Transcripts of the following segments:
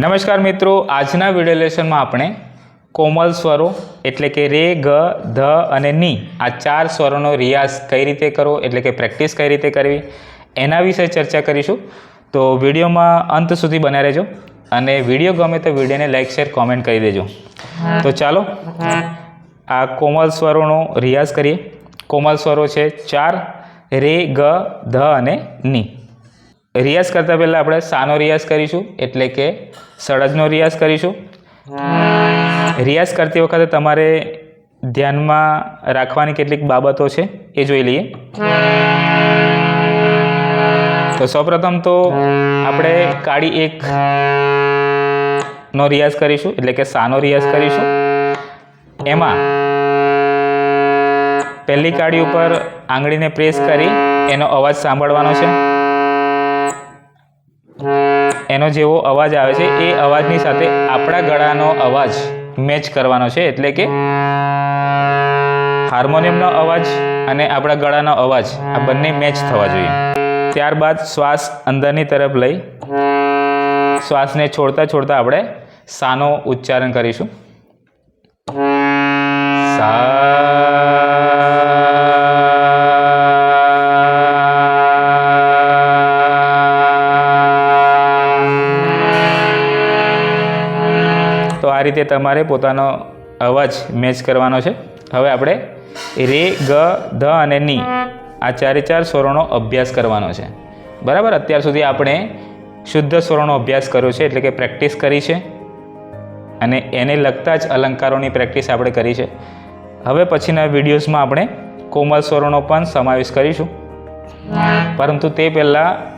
નમસ્કાર મિત્રો આજના વીડિયો લેસનમાં આપણે કોમલ સ્વરો એટલે કે રે ગ ધ અને ની આ ચાર સ્વરોનો રિયાઝ કઈ રીતે કરવો એટલે કે પ્રેક્ટિસ કઈ રીતે કરવી એના વિશે ચર્ચા કરીશું. તો વિડીયોમાં અંત સુધી બન્યા રહેજો અને વીડિયો ગમે તો વિડીયોને લાઇક શેર કોમેન્ટ કરી દેજો. તો ચાલો આ કોમલ સ્વરોનો રિયાઝ કરીએ. કોમલ સ્વરો છે ચાર રે ગ ધ અને ની. રિયાઝ કરતાં પહેલાં આપણે સાનો રિયાઝ કરીશું એટલે કે સળજનો રિયાઝ કરીશું. રિયાઝ કરતી વખતે તમારે ધ્યાનમાં રાખવાની કેટલીક બાબતો છે એ જોઈ લઈએ. તો સૌપ્રથમ તો આપણે કાળી એક નો રિયાઝ કરીશું એટલે કે સાનો રિયાઝ કરીશું. એમાં પહેલી કાળી ઉપર આંગળીને પ્રેસ કરી એનો અવાજ સાંભળવાનો છે. એનો જેવો અવાજ આવે છે, એ અવાજની સાથે આપણા ગળાનો અવાજ મેચ કરવાનો છે, એટલે કે હાર્મોનિયમનો અવાજ અને આપણા ગળાનો અવાજ, આ બંને મેચ થવા જોઈએ. ત્યારબાદ શ્વાસ અંદરની તરફ લઈ, શ્વાસને છોડતા છોડતા આપણે સાનો ઉચ્ચારણ કરીશું. સા આ રીતે તમારે પોતાનો અવાજ મેચ કરવાનો છે. હવે આપણે રે, ગ, ધ અને ની આ ચારે ચાર સ્વરોનો અભ્યાસ કરવાનો છે. બરાબર? અત્યાર સુધી આપણે શુદ્ધ સ્વરોનો અભ્યાસ કર્યો છે એટલે કે પ્રેક્ટિસ કરી છે. અને એને લગતા જ અલંકારોની પ્રેક્ટિસ આપણે કરી છે. હવે પછીના વિડીયોઝમાં આપણે કોમલ સ્વરોનો પણ સમાવેશ કરીશું. પરંતુ તે પહેલાં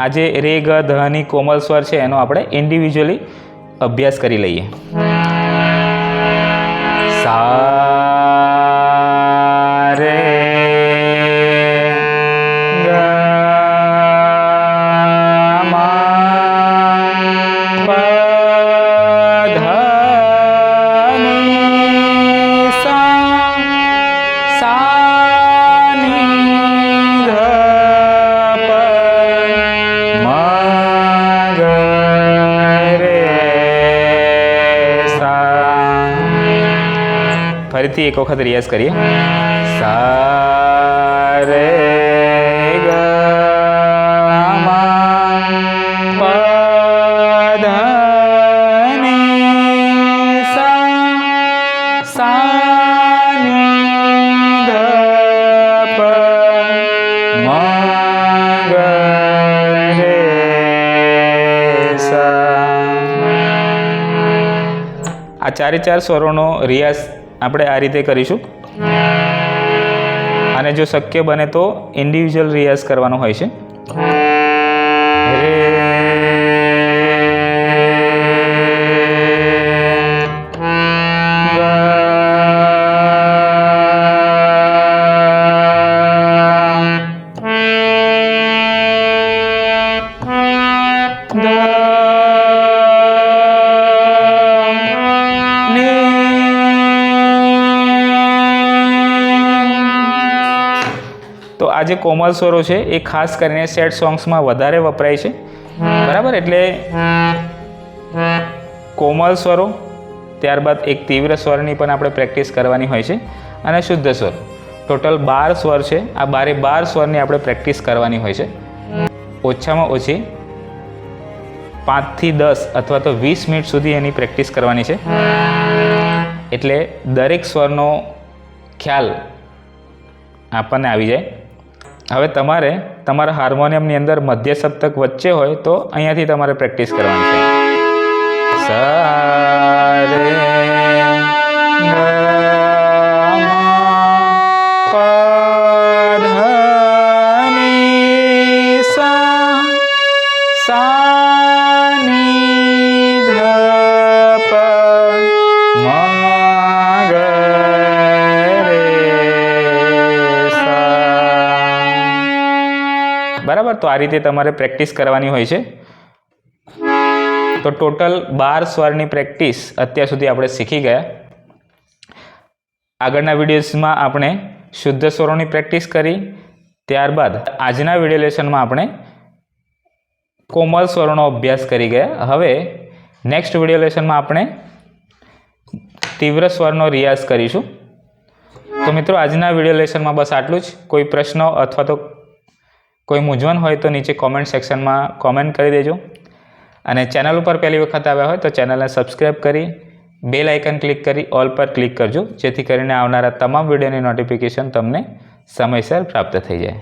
આજે રે, ગ ધની કોમલ સ્વર છે એનો આપણે ઇન્ડિવિજ્યુઅલી અભ્યાસ કરી લઈએ. સા ફરીથી એક વખત રિયાઝ કરીએ. સા. રે આ ચારે ચાર સ્વરોનો રિયાઝ આપણે આ રીતે કરીશું. અને જો શક્ય બને તો ઇન્ડિવિજ્યુઅલ રિયાઝ કરવાનો હોય છે. તો આ જે કોમલ સ્વરો છે, એ ખાસ કરીને સેડ સોંગ્સમાં વધારે વપરાય છે. બરાબર? એટલે કોમલ સ્વરો, ત્યારબાદ એક તીવ્ર સ્વરની પણ આપણે પ્રેક્ટિસ કરવાની હોય છે અને શુદ્ધ સ્વર. ટોટલ બાર સ્વર છે, આ બારે બાર સ્વરની આપણે પ્રેક્ટિસ કરવાની હોય છે. ઓછામાં ઓછી પાંચથી દસ અથવા તો વીસ મિનિટ સુધી એની પ્રેક્ટિસ કરવાની છે. એટલે દરેક સ્વરનો ખ્યાલ આપણને આવી જાય. હવે તમારે તમારા હાર્મોનિયમની અંદર મધ્ય સપ્તક વચ્ચે હોય તો અહીંયાથી તમારે પ્રેક્ટિસ કરવાની છે. સા બરાબર? તો આ રીતે તમારે પ્રેક્ટિસ કરવાની હોય છે. તો ટોટલ બાર સ્વરની પ્રેક્ટિસ અત્યાર સુધી આપણે શીખી ગયા. આગળના વિડીયોઝમાં આપણે શુદ્ધ સ્વરોની પ્રેક્ટિસ કરી. ત્યારબાદ આજના વીડિયો લેસનમાં આપણે કોમલ સ્વરોનો અભ્યાસ કરી ગયા. હવે નેક્સ્ટ વીડિયો લેસનમાં આપણે તીવ્ર સ્વરનો રિયાઝ કરીશું. તો મિત્રો, આજના વીડિયો લેસનમાં બસ આટલું જ. કોઈ પ્રશ્નો અથવા તો કોઈ મૂંઝવણ હોય તો નીચે કોમેન્ટ સેક્શનમાં કોમેન્ટ કરી દેજો. અને ચેનલ ઉપર પહેલી વખત આવ્યા હોય તો ચેનલને સબસ્ક્રાઈબ કરી બેલ આઇકન ક્લિક કરી ઓલ પર ક્લિક કરજો, જેથી કરીને આવનારા તમામ વિડીયોની નોટિફિકેશન તમને સમયસર પ્રાપ્ત થઈ જાય.